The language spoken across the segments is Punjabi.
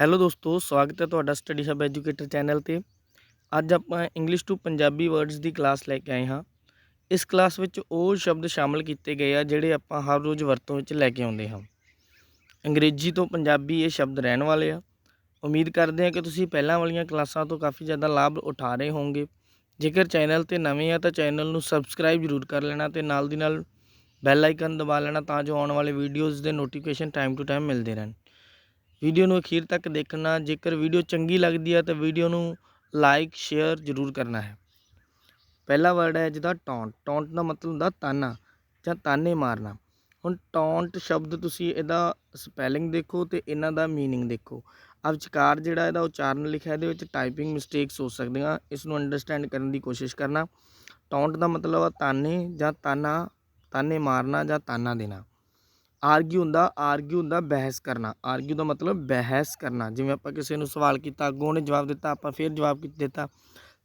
ਹੈਲੋ ਦੋਸਤੋ, ਸਵਾਗਤ ਹੈ ਤੁਹਾਡਾ ਸਟੱਡੀ ਹਬ ਐਜੂਕੇਟਰ ਚੈਨਲ ਤੇ। ਅੱਜ ਆਪਾਂ ਇੰਗਲਿਸ਼ ਟੂ ਪੰਜਾਬੀ ਵਰਡਸ ਦੀ ਕਲਾਸ ਲੈ ਕੇ ਆਏ ਹਾਂ। ਇਸ ਕਲਾਸ ਵਿੱਚ ਉਹ ਸ਼ਬਦ ਸ਼ਾਮਲ ਕੀਤੇ ਗਏ ਆ ਜਿਹੜੇ ਆਪਾਂ ਹਰ ਰੋਜ਼ ਵਰਤੋਂ ਵਿੱਚ ਲੈ ਕੇ ਆਉਂਦੇ ਹਾਂ। ਅੰਗਰੇਜ਼ੀ ਤੋਂ ਪੰਜਾਬੀ ਇਹ ਸ਼ਬਦ ਰਹਿਣ ਵਾਲੇ ਆ। ਉਮੀਦ ਕਰਦੇ ਹਾਂ ਕਿ ਤੁਸੀਂ ਪਹਿਲਾਂ ਵਾਲੀਆਂ ਕਲਾਸਾਂ ਤੋਂ ਕਾਫੀ ਜ਼ਿਆਦਾ ਲਾਭ ਉਠਾ ਰਹੇ ਹੋਵੋਗੇ। ਜੇਕਰ ਚੈਨਲ ਤੇ ਨਵੇਂ ਆ ਤਾਂ ਚੈਨਲ ਨੂੰ ਸਬਸਕ੍ਰਾਈਬ ਜ਼ਰੂਰ ਕਰ ਲੈਣਾ ਤੇ ਨਾਲ ਦੀ ਨਾਲ ਬੈਲ ਆਈਕਨ ਦਬਾ ਲੈਣਾ ਤਾਂ ਜੋ ਆਉਣ ਵਾਲੇ ਵੀਡੀਓਜ਼ ਦੇ ਨੋਟੀਫਿਕੇਸ਼ਨ ਟਾਈਮ ਟੂ ਟਾਈਮ ਮਿਲਦੇ ਰਹਿਣ। ਵੀਡੀਓ ਨੂੰ ਅਖੀਰ ਤੱਕ ਦੇਖਣਾ, ਜੇਕਰ ਵੀਡੀਓ ਚੰਗੀ ਲੱਗਦੀ ਹੈ ਤਾਂ ਵੀਡੀਓ ਨੂੰ ਲਾਈਕ ਸ਼ੇਅਰ ਜ਼ਰੂਰ ਕਰਨਾ ਹੈ। ਪਹਿਲਾ ਵਰਡ ਹੈ ਜਿਹਦਾ ਟੌਂਟ ਟੌਂਟ ਦਾ ਮਤਲਬ ਹੁੰਦਾ ਤਾਨਾ ਜਾਂ ਤਾਨੇ ਮਾਰਨਾ। ਹੁਣ ਟੌਂਟ ਸ਼ਬਦ ਤੁਸੀਂ ਇਹਦਾ ਸਪੈਲਿੰਗ ਦੇਖੋ ਤੇ ਇਹਨਾਂ ਦਾ ਮੀਨਿੰਗ ਦੇਖੋ। ਆ ਵਿਚਕਾਰ ਜਿਹੜਾ ਇਹਦਾ ਉਚਾਰਨ ਲਿਖਿਆ, ਇਹਦੇ ਵਿੱਚ ਟਾਈਪਿੰਗ ਮਿਸਟੇਕਸ ਹੋ ਸਕਦੀਆਂ, ਇਸ ਨੂੰ ਅੰਡਰਸਟੈਂਡ ਕਰਨ ਦੀ ਕੋਸ਼ਿਸ਼ ਕਰਨਾ। ਟੌਂਟ ਦਾ ਮਤਲਬ ਆ ਤਾਨੇ ਜਾਂ ਤਾਨਾ, ਤਾਨੇ ਮਾਰਨਾ ਜਾਂ ਤਾਨਾ ਦੇਣਾ। ਆਰਗਿਊ ਹੁੰਦਾ ਆਰਗਿਊ ਹੁੰਦਾ ਬਹਿਸ ਕਰਨਾ। ਆਰਗਿਊ ਦਾ ਮਤਲਬ ਬਹਿਸ ਕਰਨਾ। ਜਿਵੇਂ ਆਪਾਂ ਕਿਸੇ ਨੂੰ ਸਵਾਲ ਕੀਤਾ, ਅੱਗੋਂ ਉਹਨੇ ਜਵਾਬ ਦਿੱਤਾ, ਆਪਾਂ ਫਿਰ ਜਵਾਬ ਦਿੱਤਾ,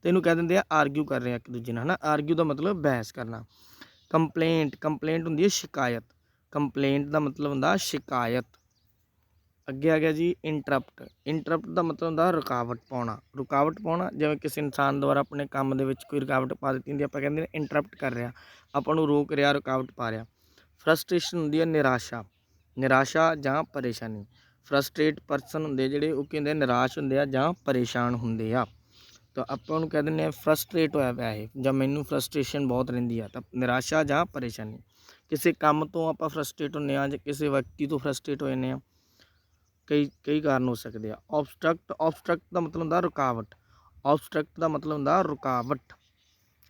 ਤੇ ਇਹਨੂੰ ਕਹਿ ਦਿੰਦੇ ਆ ਆਰਗਿਊ ਕਰ ਰਹੇ ਆ ਇੱਕ ਦੂਜੇ ਨਾਲ, ਹਨਾ? ਆਰਗਿਊ ਦਾ ਮਤਲਬ ਬਹਿਸ ਕਰਨਾ। ਕੰਪਲੇਂਟ ਕੰਪਲੇਂਟ ਹੁੰਦੀ ਹੈ ਸ਼ਿਕਾਇਤ। ਕੰਪਲੇਂਟ ਦਾ ਮਤਲਬ ਹੁੰਦਾ ਸ਼ਿਕਾਇਤ। ਅੱਗੇ ਆ ਗਿਆ ਜੀ ਇੰਟਰਪਟ ਇੰਟਰਪਟ ਦਾ ਮਤਲਬ ਹੁੰਦਾ ਰੁਕਾਵਟ ਪਾਉਣਾ। ਰੁਕਾਵਟ ਪਾਉਣਾ, ਜਿਵੇਂ ਕਿਸੇ ਇਨਸਾਨ ਦੁਆਰਾ ਆਪਣੇ ਕੰਮ ਦੇ ਵਿੱਚ ਕੋਈ ਰੁਕਾਵਟ ਪਾ ਦਿੱਤੀ ਹੁੰਦੀ ਆਪਾਂ ਕਹਿੰਦੇ ਨੇ ਇੰਟਰਪਟ ਕਰ ਰਿਹਾ। ਆਪਾਂ ਨੂੰ ਰੋਕ ਰਿਹਾ, ਰੁਕਾਵਟ ਪਾ ਰਿਹਾ। ਫਰਸਟ੍ਰੇਸ਼ਨ ਹੁੰਦੀ ਹੈ ਨਿਰਾਸ਼ਾ ਨਿਰਾਸ਼ਾ ਜਾਂ ਪਰੇਸ਼ਾਨੀ। ਫਰਸਟ੍ਰੇਟ ਪਰਸਨ ਹੁੰਦੇ ਜਿਹੜੇ, ਉਹ ਕਹਿੰਦੇ ਨਿਰਾਸ਼ ਹੁੰਦੇ ਆ ਜਾਂ ਪਰੇਸ਼ਾਨ ਹੁੰਦੇ ਆ। ਤਾਂ ਆਪਾਂ ਉਹਨੂੰ ਕਹਿ ਦਿੰਦੇ ਆ ਫਰਸਟ੍ਰੇਟ ਹੋਇਆ ਪਿਆ ਇਹ, ਜਾਂ ਮੈਨੂੰ ਫਰਸਟ੍ਰੇਸ਼ਨ ਬਹੁਤ ਰਹਿੰਦੀ ਆ, ਤਾਂ ਨਿਰਾਸ਼ਾ ਜਾਂ ਪਰੇਸ਼ਾਨੀ। ਕਿਸੇ ਕੰਮ ਤੋਂ ਆਪਾਂ ਫਰਸਟ੍ਰੇਟ ਹੁੰਦੇ ਆ ਜਾਂ ਕਿਸੇ ਵਿਅਕਤੀ ਤੋਂ ਫਰਸਟ੍ਰੇਟ ਹੋ ਜਾਂਦੇ ਆ, ਕਈ ਕਈ ਕਾਰਨ ਹੋ ਸਕਦੇ ਆ। ਆਬਸਟ੍ਰਕਟ ਆਬਸਟ੍ਰਕਟ ਦਾ ਮਤਲਬ ਹੁੰਦਾ ਰੁਕਾਵਟ। ਆਬਸਟ੍ਰਕਟ ਦਾ ਮਤਲਬ ਹੁੰਦਾ ਰੁਕਾਵਟ।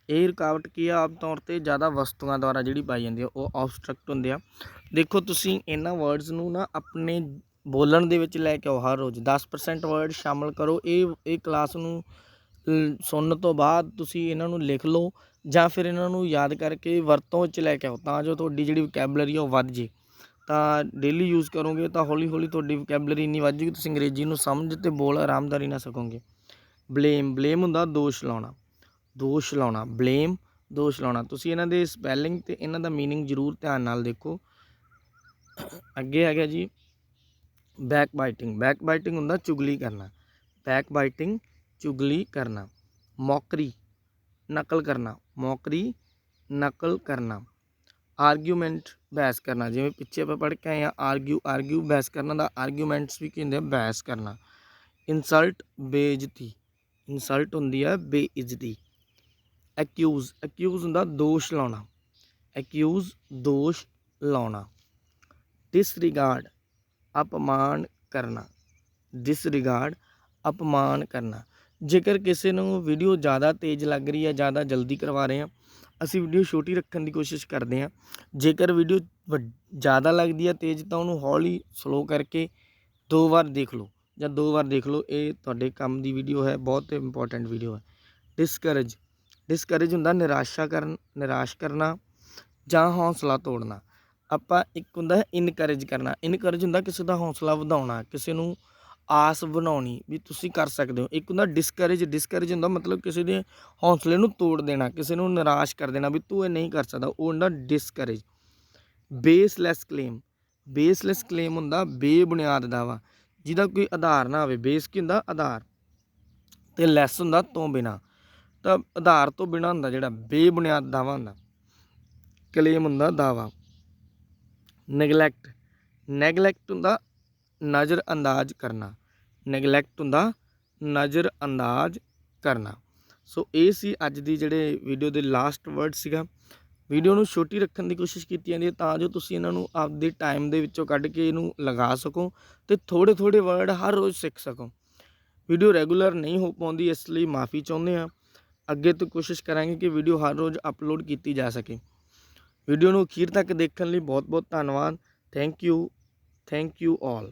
ਇਹ ਰੁਕਾਵਟ ਕੀ ਆ? ਆਮ ਤੌਰ ਤੇ ਜ਼ਿਆਦਾ ਵਸਤੂਆਂ ਦੁਆਰਾ ਜਿਹੜੀ ਪਾਈ ਜਾਂਦੀ ਆ, ਉਹ ਆਬਸਟ੍ਰਕਟ ਹੁੰਦੇ ਆ। ਦੇਖੋ ਤੁਸੀਂ ਇਹਨਾਂ ਵਰਡਸ ਨੂੰ ਨਾ ਆਪਣੇ ਬੋਲਣ ਦੇ ਵਿੱਚ ਲੈ ਕੇ ਆਓ ਹਰ ਰੋਜ਼। 10% ਵਰਡ ਸ਼ਾਮਲ ਕਰੋ। ਇਹ ਇਹ ਕਲਾਸ ਨੂੰ ਸੁਣਨ ਤੋਂ ਬਾਅਦ ਤੁਸੀਂ ਇਹਨਾਂ ਨੂੰ ਲਿਖ ਲਓ ਜਾਂ ਫਿਰ ਇਹਨਾਂ ਨੂੰ ਯਾਦ ਕਰਕੇ ਵਰਤੋਂ ਵਿੱਚ ਲੈ ਕੇ ਆਓ ਤਾਂ ਜੋ ਤੁਹਾਡੀ ਜਿਹੜੀ ਵੋਕੈਬਲਰੀ ਉਹ ਵੱਧ ਜੇ। ਤਾਂ ਡੇਲੀ ਯੂਜ਼ ਕਰੋਗੇ ਤਾਂ ਹੌਲੀ ਹੌਲੀ ਤੁਹਾਡੀ ਵੋਕੈਬਲਰੀ ਇੰਨੀ ਵੱਧ ਜੂਗੀ, ਤੁਸੀਂ ਅੰਗਰੇਜ਼ੀ ਨੂੰ ਸਮਝ ਤੇ ਬੋਲ ਆਰਾਮਦਾਰੀ ਨਾਲ ਸਕੋਗੇ। ਬਲੇਮ ਬਲੇਮ ਹੁੰਦਾ ਦੋਸ਼ ਲਾਉਣਾ। ਦੋਸ਼ ਲਾਉਣਾ ਬਲੇਮ ਦੋਸ਼ ਲਾਉਣਾ ਤੁਸੀਂ ਇਹਨਾਂ ਦੇ ਸਪੈਲਿੰਗ ਤੇ ਇਹਨਾਂ ਦਾ मीनिंग ਜ਼ਰੂਰ ਧਿਆਨ ਨਾਲ ਦੇਖੋ ਅੱਗੇ ਆ ਗਿਆ ਜੀ ਬੈਕ ਬਾਈਟਿੰਗ ਬੈਕ ਬਾਈਟਿੰਗ ਹੁੰਦਾ ਚੁਗਲੀ ਕਰਨਾ ਬੈਕ ਬਾਈਟਿੰਗ ਚੁਗਲੀ ਕਰਨਾ ਮੌਕਰੀ ਨਕਲ ਕਰਨਾ ਮੌਕਰੀ ਨਕਲ ਕਰਨਾ ਆਰਗੂਮੈਂਟ ਬਹਿਸ ਕਰਨਾ ਜਿਵੇਂ ਪਿੱਛੇ ਆਪਾਂ ਪੜ੍ਹ ਕੇ ਆਏ ਆ ਆਰਗੂ ਆਰਗੂ ਬਹਿਸ ਕਰਨਾ ਦਾ ਆਰਗੂਮੈਂਟਸ ਵੀ ਕੀ ਹੁੰਦੇ ਆ ਬਹਿਸ ਕਰਨਾ ਇਨਸਲਟ ਬੇਇੱਜ਼ਤੀ ਇਨਸਲਟ ਹੁੰਦੀ ਆ ਬੇਇੱਜ਼ਤੀ ਅਕਿਊਜ਼ ਐਕਿਊਜ਼ ਹੁੰਦਾ ਦੋਸ਼ ਲਾਉਣਾ। ਅਕਿਊਜ਼ ਦੋਸ਼ ਲਾਉਣਾ। ਡਿਸਰਿਗਾਰਡ ਅਪਮਾਨ ਕਰਨਾ। ਡਿਸਰਿਗਾਰਡ ਅਪਮਾਨ ਕਰਨਾ। ਜੇਕਰ ਕਿਸੇ ਨੂੰ ਵੀਡੀਓ ਜ਼ਿਆਦਾ ਤੇਜ਼ ਲੱਗ ਰਹੀ ਹੈ, ਜ਼ਿਆਦਾ ਜਲਦੀ ਕਰਵਾ ਰਹੇ ਹਾਂ, ਅਸੀਂ ਵੀਡੀਓ ਛੋਟੀ ਰੱਖਣ ਦੀ ਕੋਸ਼ਿਸ਼ ਕਰਦੇ ਹਾਂ। ਜੇਕਰ ਵੀਡੀਓ ਜ਼ਿਆਦਾ ਲੱਗਦੀ ਹੈ, ਤੇਜ਼, ਤਾਂ ਉਹਨੂੰ ਹੌਲੀ ਸਲੋ ਕਰਕੇ ਦੋ ਵਾਰ ਦੇਖ ਲਓ। ਜਾਂ ਦੋ ਵਾਰ ਦੇਖ ਲਓ, ਇਹ ਤੁਹਾਡੇ ਕੰਮ ਦੀ ਵੀਡੀਓ ਹੈ, ਬਹੁਤ ਇੰਪੋਰਟੈਂਟ ਵੀਡੀਓ ਹੈ। ਡਿਸਕਰੇਜ ਡਿਸਕਰੇਜ ਹੁੰਦਾ, ਨਿਰਾਸ਼ਾ ਕਰਨ, ਨਿਰਾਸ਼ ਕਰਨਾ ਜਾਂ ਹੌਸਲਾ ਤੋੜਨਾ। ਆਪਾਂ ਇੱਕ ਹੁੰਦਾ ਹੈ ਇਨਕਰੇਜ ਕਰਨਾ। ਇਨਕਰੇਜ ਹੁੰਦਾ ਕਿਸੇ ਦਾ ਹੌਸਲਾ ਵਧਾਉਣਾ, ਕਿਸੇ ਨੂੰ ਆਸ ਬਣਾਉਣੀ ਵੀ ਤੁਸੀਂ ਕਰ ਸਕਦੇ ਹੋ। ਇੱਕ ਹੁੰਦਾ ਡਿਸਕਰੇਜ ਡਿਸਕਰੇਜ ਹੁੰਦਾ ਮਤਲਬ ਕਿਸੇ ਦੇ ਹੌਸਲੇ ਨੂੰ ਤੋੜ ਦੇਣਾ, ਕਿਸੇ ਨੂੰ ਨਿਰਾਸ਼ ਕਰ ਦੇਣਾ ਵੀ ਤੂੰ ਇਹ ਨਹੀਂ ਕਰ ਸਕਦਾ। ਉਹ ਹੁੰਦਾ discourage baseless claim baseless claim ਹੁੰਦਾ ਬੇਬੁਨਿਆਦ ਦਾਵਾ ਜਿਹਦਾ ਕੋਈ ਆਧਾਰ ਨਾ ਹੋਵੇ ਬੇਸ ਕੀ ਹੁੰਦਾ? ਆਧਾਰ। ਤੇ ਲੈਸ ਹੁੰਦਾ ਤੋਂ ਬਿਨਾ। ਤਾਂ ਆਧਾਰ ਤੋਂ ਬਿਨਾ ਹੁੰਦਾ ਜਿਹੜਾ ਬੇਬੁਨਿਆਦ ਦਾਵਾ ਹੁੰਦਾ। ਕਲੇਮ ਹੁੰਦਾ ਦਾਵਾ ਨੈਗਲੈਕਟ ਨੈਗਲੈਕਟ ਹੁੰਦਾ ਨਜ਼ਰ ਅੰਦਾਜ਼ ਕਰਨਾ। ਨੈਗਲੈਕਟ ਹੁੰਦਾ ਨਜ਼ਰ ਅੰਦਾਜ਼ ਕਰਨਾ। ਸੋ ਇਹ ਸੀ ਅੱਜ ਦੀ ਜਿਹੜੇ ਵੀਡੀਓ ਦੇ ਲਾਸਟ ਵਰਡ ਸੀਗਾ। ਵੀਡੀਓ ਨੂੰ ਛੋਟੀ ਰੱਖਣ ਦੀ ਕੋਸ਼ਿਸ਼ ਕੀਤੀ ਜਾਂਦੀ ਹੈ ਤਾਂ ਜੋ ਤੁਸੀਂ ਇਹਨਾਂ ਨੂੰ ਆਪਦੇ ਟਾਈਮ ਦੇ ਵਿੱਚੋਂ ਕੱਢ ਕੇ ਇਹਨੂੰ ਲਗਾ ਸਕੋ ਤੇ ਥੋੜੇ ਥੋੜੇ ਵਰਡ ਹਰ ਰੋਜ਼ ਸਿੱਖ ਸਕੋ। ਵੀਡੀਓ ਰੈਗੂਲਰ ਨਹੀਂ ਹੋ ਪਾਉਂਦੀ, ਇਸ ਲਈ ਮਾਫੀ ਚਾਹੁੰਦੇ ਆ ਅੱਗੇ ਤੋਂ ਕੋਸ਼ਿਸ਼ ਕਰਾਂਗੇ ਕਿ ਵੀਡੀਓ ਹਰ ਰੋਜ਼ ਅਪਲੋਡ ਕੀਤੀ ਜਾ ਸਕੇ। ਵੀਡੀਓ ਨੂੰ ਅਖੀਰ ਤੱਕ ਦੇਖਣ ਲਈ ਬਹੁਤ ਬਹੁਤ ਧੰਨਵਾਦ। Thank you thank you all